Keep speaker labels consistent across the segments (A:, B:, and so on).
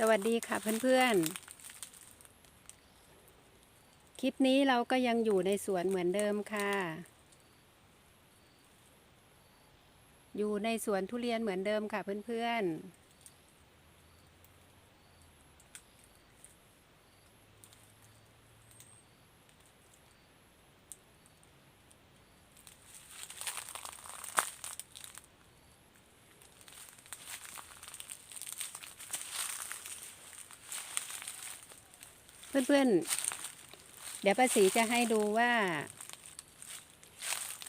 A: สวัสดีค่ะเพื่อนๆ คลิปนี้เราก็ยังอยู่ในสวนเหมือนเดิมค่ะ อยู่ในสวนทุเรียนเหมือนเดิมค่ะเพื่อนๆ เพื่อนๆ เดี๋ยวป้าศรีจะให้ดูว่า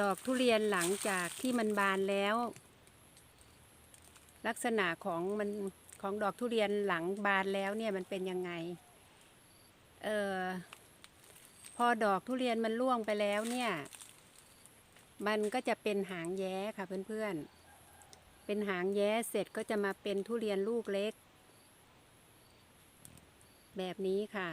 A: ดอกทุเรียนหลังจากที่มันบานแล้ว ลักษณะของมันของดอกทุเรียนหลังบานแล้วเนี่ยมันเป็นยังไง เออพอดอกทุเรียนมันร่วงไปแล้วเนี่ย มันก็จะเป็นหางแย้ค่ะเพื่อนๆ เป็นหางแย้เสร็จก็จะมาเป็นทุเรียนลูกเล็ก แบบนี้ค่ะ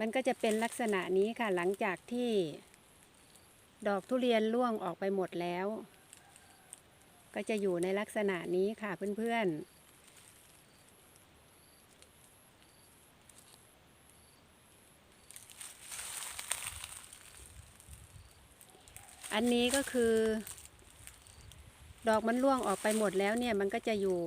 A: มันก็จะเป็นลักษณะนี้ค่ะหลังจากที่ ดอกทุเรียนร่วงออกไปหมดแล้ว ก็จะอยู่ในลักษณะนี้ค่ะเพื่อนๆอันนี้ก็คือ ดอกมันร่วงออกไปหมดแล้วเนี่ยมันก็จะอยู่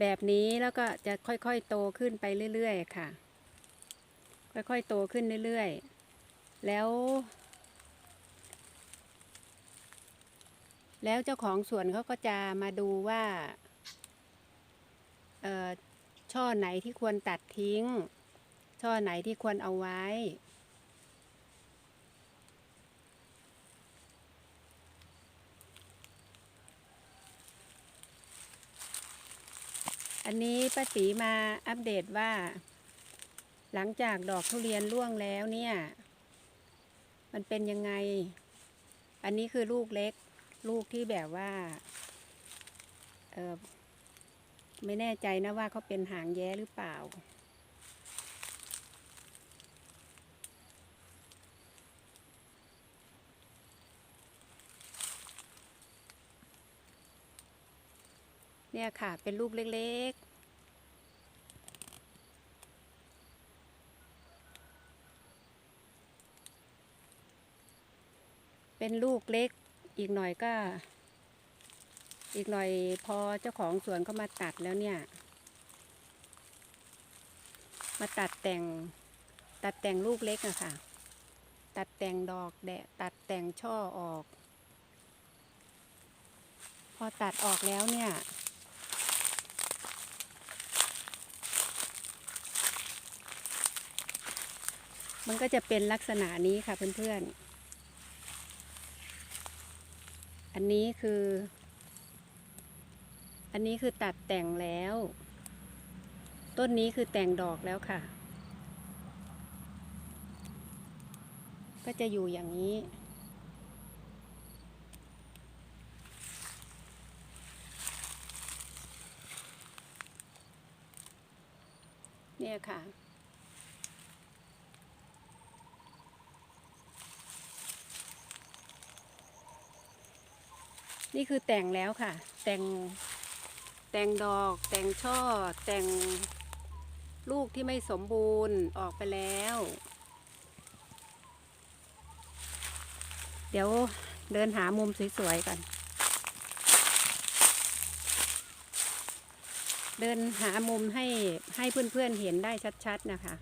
A: แบบนี้แล้วก็จะค่อยๆโตขึ้นไปเรื่อยๆค่ะ ค่อยๆโตขึ้นเรื่อยๆ แล้ว แล้วเจ้าของสวนเขาก็จะมาดูว่าช่อไหนที่ควรตัดทิ้ง ช่อไหนที่ควรเอาไว้ อันนี้ป้าศรีมาอัปเดตว่า หลังจากดอกทุเรียนร่วงแล้วเนี่ย มันเป็นยังไง อันนี้คือลูกเล็ก ลูกที่แบบว่า เออไม่แน่ใจนะว่าเขาเป็นหางแย้หรือเปล่า เนี่ยค่ะ เป็นลูกเล็กๆ เป็นลูกเล็กอีกหน่อยก็ อีกหน่อยพอเจ้าของสวนเขามาตัดแล้วเนี่ย มาตัดแต่งตัดแต่งลูกเล็กอะค่ะ ตัดแต่งดอกแดะตัดแต่งช่อออก พอตัดออกแล้วเนี่ยมันก็จะเป็นลักษณะนี้ค่ะเพื่อนๆ อันนี้คือ อันนี้คือตัดแต่งแล้ว ต้นนี้คือแต่งดอกแล้วค่ะ ก็จะอยู่อย่างนี้เนี่ยค่ะ นี่คือแต่งแล้วค่ะ แต่งแต่งดอก แต่งช่อ แต่งลูกที่ไม่สมบูรณ์ออกไปแล้ว เดี๋ยวเดินหามุมสวยๆกัน เดินหามุมให้ให้เพื่อนๆเห็นได้ชัดๆนะคะ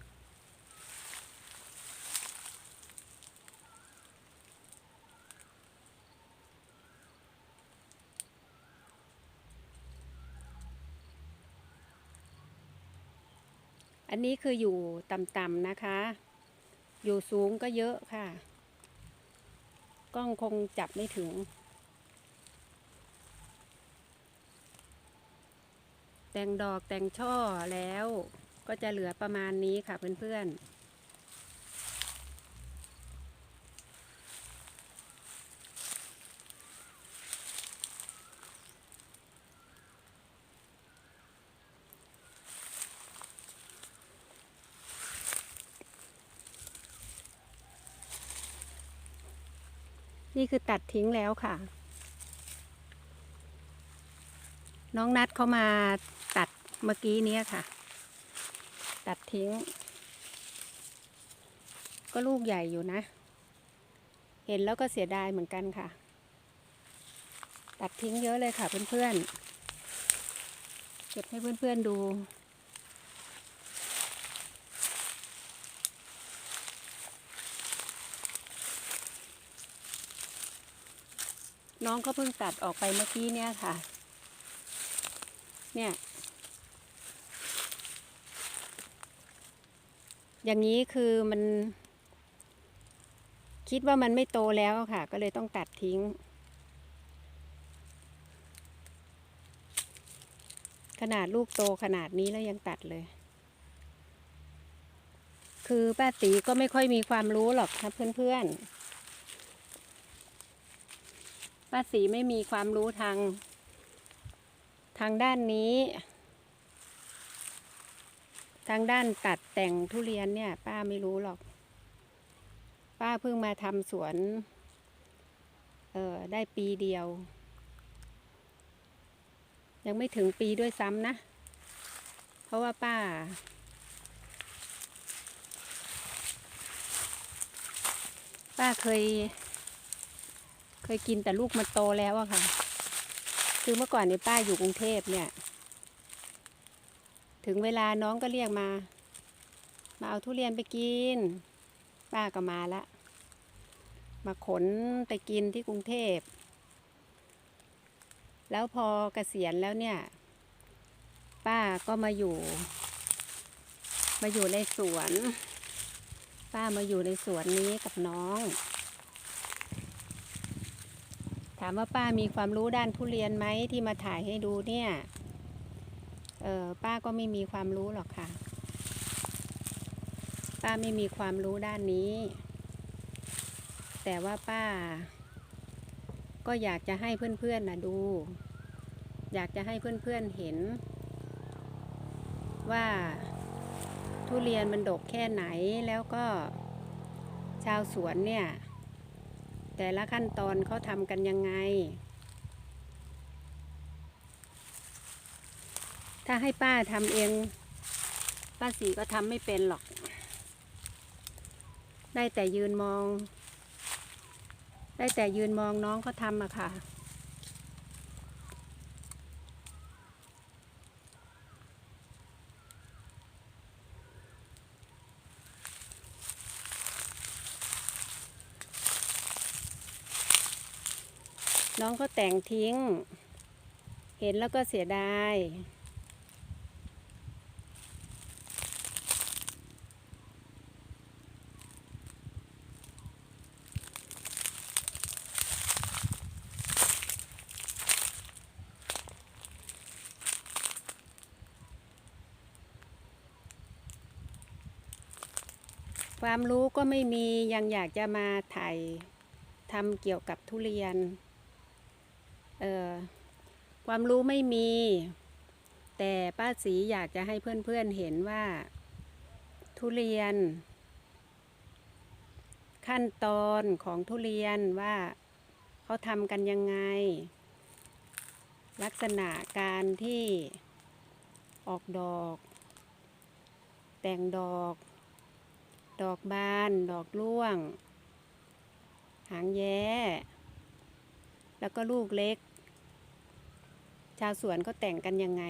A: อันนี้คืออยู่ต่ำๆนะคะ อยู่สูงก็เยอะค่ะ กล้องคงจับไม่ถึง แต่งดอกแต่งช่อแล้วก็จะเหลือประมาณนี้ค่ะเพื่อนๆ นี่คือตัดทิ้งแล้วค่ะ น้องนัดเขามาตัดเมื่อกี้นี้ค่ะ ตัดทิ้ง ก็ลูกใหญ่อยู่นะ เห็นแล้วก็เสียดายเหมือนกันค่ะ ตัดทิ้งเยอะเลยค่ะเพื่อนๆเก็บให้เพื่อนๆดู น้องก็เพิ่งตัดออกไปเมื่อกี้เนี่ยค่ะ เนี่ย อย่างนี้คือมัน คิดว่ามันไม่โตแล้วค่ะ ก็เลยต้องตัดทิ้ง ขนาดลูกโตขนาดนี้แล้วยังตัดเลย คือป้าตีก็ไม่ค่อยมีความรู้หรอกครับเพื่อนๆ ป้าสีไม่มีความรู้ทาง ทางด้านนี้ ทางด้านตัดแต่งทุเรียนเนี่ย ป้าไม่รู้หรอก ป้าเพิ่งมาทำสวน เออได้ปีเดียว ยังไม่ถึงปีด้วยซ้ำนะ เพราะว่าป้าป้าเคย เคยกินแต่ลูกมันโตแล้วอะค่ะ คือเมื่อก่อนเนี่ยป้าอยู่กรุงเทพเนี่ย ถึงเวลาน้องก็เรียกมา มาเอาทุเรียนไปกิน ป้าก็มาละ มาขนไปกินที่กรุงเทพ แล้วพอเกษียณแล้วเนี่ย ป้าก็มาอยู่ มาอยู่ในสวน ป้ามาอยู่ในสวนนี้กับน้อง ถามว่าป้ามีความรู้ด้านทุเรียนไหมที่มาถ่ายให้ดูเนี่ย เออป้าก็ไม่มีความรู้หรอกค่ะ ป้าไม่มีความรู้ด้านนี้ แต่ว่าป้า ก็อยากจะให้เพื่อนๆนะดู อยากจะให้เพื่อนๆเห็น ว่าทุเรียนมันดกแค่ไหนแล้วก็ชาวสวนเนี่ย แต่ละขั้นตอนเขาทำกันยังไง ถ้าให้ป้าทำเอง ป้าสีก็ทำไม่เป็นหรอก ได้แต่ยืนมอง ได้แต่ยืนมองน้องเขาทำอะค่ะ น้องเขาแต่งทิ้ง เห็นแล้วก็เสียดายความรู้ก็ไม่มียังอยากจะมาถ่ายทำเกี่ยวกับทุเรียน ความรู้ไม่มี แต่ป้าสีอยากจะให้เพื่อนๆเห็นว่า ทุเรียน ขั้นตอนของทุเรียนว่าเขาทำกันยังไง ลักษณะการที่ออกดอก แต่งดอก ดอกบาน ดอกร่วง หางแย้ แล้วก็ลูกเล็ก ชาวสวนก็แต่งกันยังไง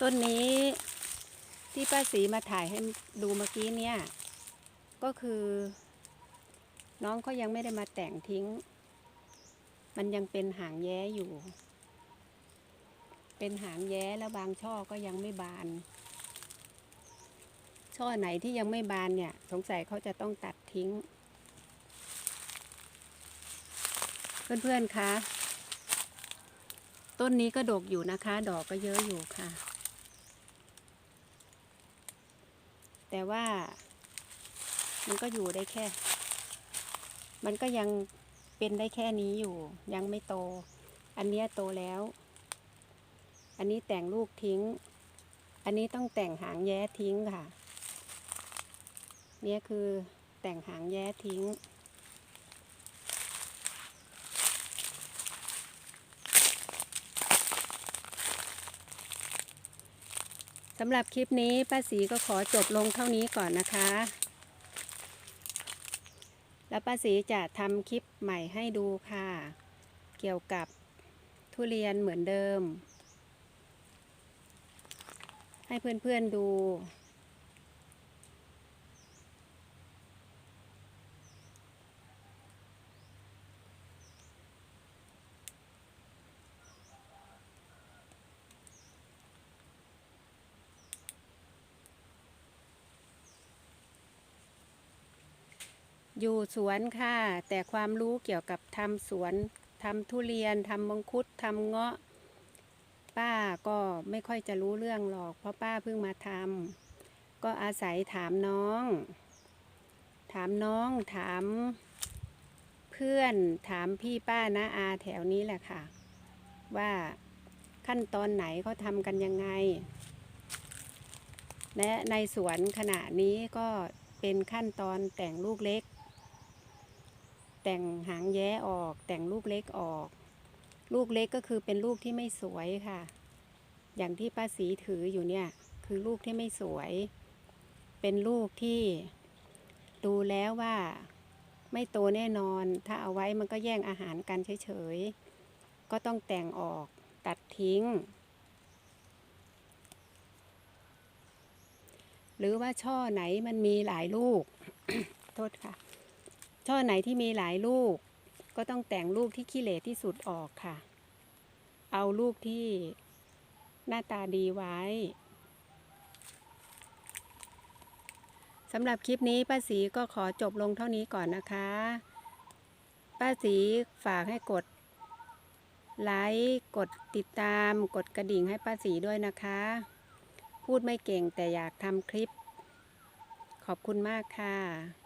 A: ต้นนี้ที่ป้าสีมาถ่ายให้ดูเมื่อกี้เนี่ย ก็คือ น้องเขายังไม่ได้มาแต่งทิ้ง มันยังเป็นหางแย้อยู่ เป็นหางแย้แล้วบางช่อก็ยังไม่บาน ช่อไหนที่ยังไม่บานเนี่ย สงสัยเขาจะต้องตัดทิ้ง เพื่อนๆคะต้นนี้ก็ดกอยู่นะคะ ดอกก็เยอะอยู่ค่ะ แต่ว่ามันก็อยู่ได้แค่ มันก็ยังเป็นได้แค่นี้อยู่ ยังไม่โต อันเนี้ยโตแล้ว อันนี้แต่งลูกทิ้ง อันนี้ต้องแต่งหางแย้ทิ้งค่ะ เนี่ยคือแต่งหางแย้ทิ้ง สำหรับคลิปนี้ป้าสีก็ขอจบลงเท่านี้ก่อนนะคะ แล้วป้าสีจะทำคลิปใหม่ให้ดูค่ะ เกี่ยวกับทุเรียนเหมือนเดิม ให้เพื่อนๆดู อยู่สวนค่ะ แต่ความรู้เกี่ยวกับทำสวนทำทุเรียนทำมังคุดทำเงาะ ป้าก็ไม่ค่อยจะรู้เรื่องหรอก เพราะป้าเพิ่งมาทำก็อาศัยถามน้อง ถามน้องถามเพื่อนถามพี่ป้านะอาแถวนี้แหละค่ะ ว่าขั้นตอนไหนเขาทำกันยังไง และในสวนขณะนี้ก็เป็นขั้นตอนแต่งลูกเล็ก แต่งหางแย้ออก แต่งลูกเล็กออก ลูกเล็กก็คือเป็นลูกที่ไม่สวยค่ะ อย่างที่ป้าสีถืออยู่เนี่ย คือลูกที่ไม่สวย เป็นลูกที่ดูแล้วว่าไม่โตแน่นอน ถ้าเอาไว้มันก็แย่งอาหารกันเฉยๆ ก็ต้องแต่งออกตัดทิ้ง หรือว่าช่อไหนมันมีหลายลูก โทษค่ะ ช่อไหนที่มีหลายลูก ก็ต้องแต่งลูกที่ขี้เหร่ที่สุดออกค่ะ เอาลูกที่หน้าตาดีไว้สำหรับคลิปนี้ป้าสีก็ขอจบลงเท่านี้ก่อนนะคะ ป้าสีฝากให้กดไลค์กดติดตามกดกระดิ่งให้ป้าสีด้วยนะคะ พูดไม่เก่งแต่อยากทำคลิป ขอบคุณมากค่ะ